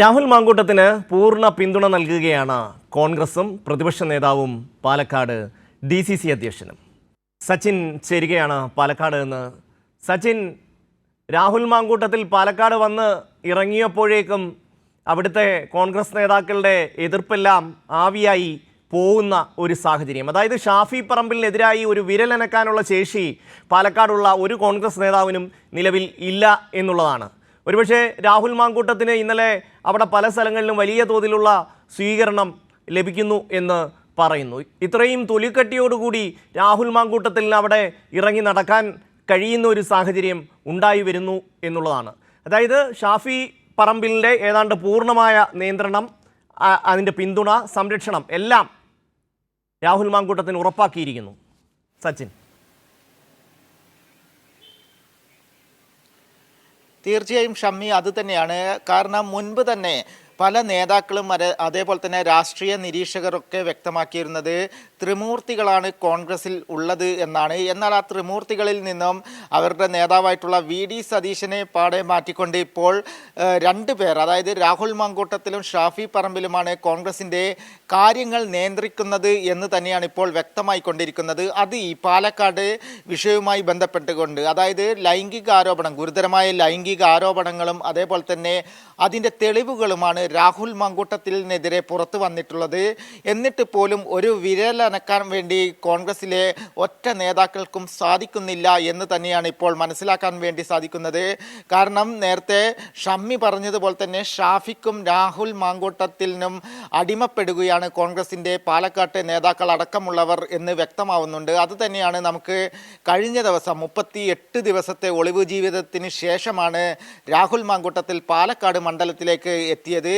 രാഹുൽ മാങ്കൂട്ടത്തിന് പൂർണ പിന്തുണ നൽകുകയാണ് കോൺഗ്രസും പ്രതിപക്ഷ നേതാവും പാലക്കാട് ഡി സി സി അധ്യക്ഷനും. സച്ചിൻ ചേരുകയാണ് പാലക്കാട് എന്ന്. സച്ചിൻ രാഹുൽ മാങ്കൂട്ടത്തിൽ പാലക്കാട് വന്ന് ഇറങ്ങിയപ്പോഴേക്കും അവിടുത്തെ കോൺഗ്രസ് നേതാക്കളുടെ എതിർപ്പെല്ലാം ആവിയായി പോകുന്ന ഒരു സാഹചര്യം. അതായത് ഷാഫി പറമ്പിലിനെതിരായി ഒരു വിരലനക്കാനുള്ള ശേഷി പാലക്കാടുള്ള ഒരു കോൺഗ്രസ് നേതാവിനും നിലവിൽ ഇല്ല എന്നുള്ളതാണ്. ഒരുപക്ഷെ രാഹുൽ മാങ്കൂട്ടത്തിന് ഇന്നലെ അവിടെ പല സ്ഥലങ്ങളിലും വലിയ തോതിലുള്ള സ്വീകരണം ലഭിക്കുന്നു എന്ന് പറയുന്നു. ഇത്രയും തൊലിക്കട്ടിയോടുകൂടി രാഹുൽ മാങ്കൂട്ടത്തിന് അവിടെ ഇറങ്ങി നടക്കാൻ കഴിയുന്ന ഒരു സാഹചര്യം ഉണ്ടായി വരുന്നു എന്നുള്ളതാണ്. അതായത് ഷാഫി പറമ്പിലിന്റെ ഏതാണ്ട് പൂർണമായ നിയന്ത്രണം അതിന്റെ പിന്തുണ സംരക്ഷണം എല്ലാം രാഹുൽ മാങ്കൂട്ടത്തിന് ഉറപ്പാക്കിയിരിക്കുന്നു. സച്ചിൻ. തീർച്ചയായും ഷമ്മി അത് തന്നെയാണ്. കാരണം മുൻപ് തന്നെ പല നേതാക്കളും അതെ അതേപോലെ തന്നെ രാഷ്ട്രീയ നിരീക്ഷകരൊക്കെ വ്യക്തമാക്കിയിരുന്നത് ത്രിമൂർത്തികളാണ് കോൺഗ്രസിൽ ഉള്ളത് എന്നാണ്. എന്നാൽ ആ ത്രിമൂർത്തികളിൽ നിന്നും അവരുടെ നേതാവായിട്ടുള്ള വി ഡി സതീശനെ പാടെ മാറ്റിക്കൊണ്ട് ഇപ്പോൾ രണ്ട് പേർ അതായത് രാഹുൽ മാങ്കൂട്ടത്തിലും ഷാഫി പറമ്പിലുമാണ് കോൺഗ്രസിന്റെ കാര്യങ്ങൾ നിയന്ത്രിക്കുന്നത് എന്ന് തന്നെയാണ് ഇപ്പോൾ വ്യക്തമായിക്കൊണ്ടിരിക്കുന്നത്. അത് ഈ പാലക്കാട് വിഷയവുമായി ബന്ധപ്പെട്ടുകൊണ്ട് അതായത് ലൈംഗിക ആരോപണം ഗുരുതരമായ ലൈംഗിക ആരോപണങ്ങളും അതേപോലെ തന്നെ അതിന്റെ തെളിവുകളുമാണ് രാഹുൽ മങ്കൂട്ടത്തിനെതിരെ പുറത്തു വന്നിട്ടുള്ളത്. എന്നിട്ട് പോലും ഒരു വിരലനക്കാൻ വേണ്ടി കോൺഗ്രസിലെ ഒറ്റ നേതാക്കൾക്കും സാധിക്കുന്നില്ല എന്ന് തന്നെയാണ് ഇപ്പോൾ മനസ്സിലാക്കാൻ വേണ്ടി സാധിക്കുന്നത്. കാരണം നേരത്തെ ഷമ്മി പറഞ്ഞതുപോലെ തന്നെ ഷാഫിക്കും രാഹുൽ മാങ്കൂട്ടത്തിനും അടിമപ്പെടുകയാണ് കോൺഗ്രസിന്റെ പാലക്കാട്ടെ നേതാക്കൾ അടക്കമുള്ളവർ എന്ന് വ്യക്തമാവുന്നുണ്ട്. അതുതന്നെയാണ് നമുക്ക് കഴിഞ്ഞ ദിവസം മുപ്പത്തി ദിവസത്തെ ഒളിവ് ജീവിതത്തിന് ശേഷമാണ് രാഹുൽ മാങ്കൂട്ടത്തിൽ പാലക്കാട് മണ്ഡലത്തിലേക്ക് എത്തിയത്.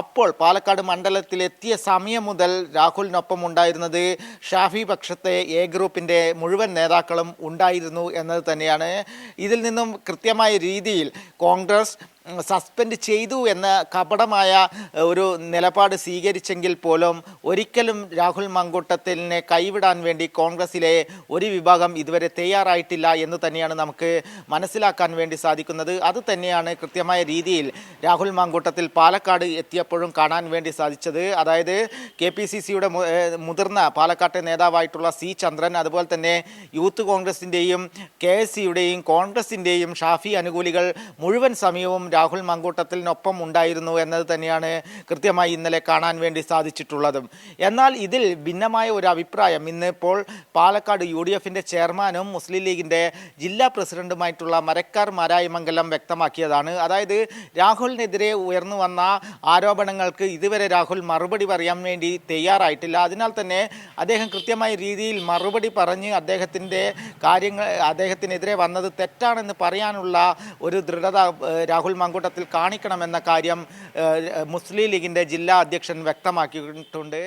അപ്പോൾ പാലക്കാട് മണ്ഡലത്തിലെത്തിയ സമയം മുതൽ രാഹുലിനൊപ്പം ഉണ്ടായിരുന്നത് ഷാഫി പക്ഷത്തെ എ ഗ്രൂപ്പിന്റെ മുഴുവൻ നേതാക്കളും ഉണ്ടായിരുന്നു എന്നത് തന്നെയാണ്. ഇതിൽ നിന്നും കൃത്യമായ രീതിയിൽ കോൺഗ്രസ് സസ്പെൻഡ് ചെയ്തു എന്ന കപടമായ ഒരു നിലപാട് സ്വീകരിച്ചെങ്കിൽ പോലും ഒരിക്കലും രാഹുൽ മങ്കൂട്ടത്തിനെ കൈവിടാൻ വേണ്ടി കോൺഗ്രസിലെ ഒരു വിഭാഗം ഇതുവരെ തയ്യാറായിട്ടില്ല എന്ന് തന്നെയാണ് നമുക്ക് മനസ്സിലാക്കാൻ വേണ്ടി സാധിക്കുന്നത്. അത് തന്നെയാണ് കൃത്യമായ രീതിയിൽ രാഹുൽ മാങ്കൂട്ടത്തിൽ പാലക്കാട് എത്തിയപ്പോഴും കാണാൻ വേണ്ടി സാധിച്ചത്. അതായത് കെ പി സി സിയുടെ മുതിർന്ന പാലക്കാട്ടെ നേതാവായിട്ടുള്ള സി ചന്ദ്രൻ അതുപോലെ തന്നെ യൂത്ത് കോൺഗ്രസിന്റെയും കെ എസ് സിയുടെയും കോൺഗ്രസിന്റെയും ഷാഫി അനുകൂലികൾ മുഴുവൻ സമയവും രാഹുൽ മങ്കൂട്ടത്തിനൊപ്പം ഉണ്ടായിരുന്നു എന്നത് തന്നെയാണ് കൃത്യമായി ഇന്നലെ കാണാൻ വേണ്ടി സാധിച്ചിട്ടുള്ളതും. എന്നാൽ ഇതിൽ ഭിന്നമായ ഒരു അഭിപ്രായം ഇന്നിപ്പോൾ പാലക്കാട് യു ഡി എഫിന്റെ ചെയർമാനും മുസ്ലിം ലീഗിന്റെ ജില്ലാ പ്രസിഡന്റുമായിട്ടുള്ള മരക്കാർ മാരായമംഗലം വ്യക്തമാക്കിയതാണ്. അതായത് രാഹുലിനെതിരെ ഉയർന്നു വന്ന ആരോപണങ്ങൾക്ക് ഇതുവരെ രാഹുൽ മറുപടി പറയാൻ വേണ്ടി തയ്യാറായിട്ടില്ല. അതിനാൽ തന്നെ അദ്ദേഹം കൃത്യമായ രീതിയിൽ മറുപടി പറഞ്ഞ് അദ്ദേഹത്തിന്റെ കാര്യങ്ങൾ അദ്ദേഹത്തിനെതിരെ വന്നത് തെറ്റാണെന്ന് പറയാനുള്ള ഒരു ദൃഢത രാഹുൽ മങ്കൂട്ടത്തിൽ കാണിക്കണമെന്ന കാര്യം മുസ്ലിം ലീഗിന്റെ ജില്ലാ അധ്യക്ഷൻ വ്യക്തമാക്കിയിട്ടുണ്ട്.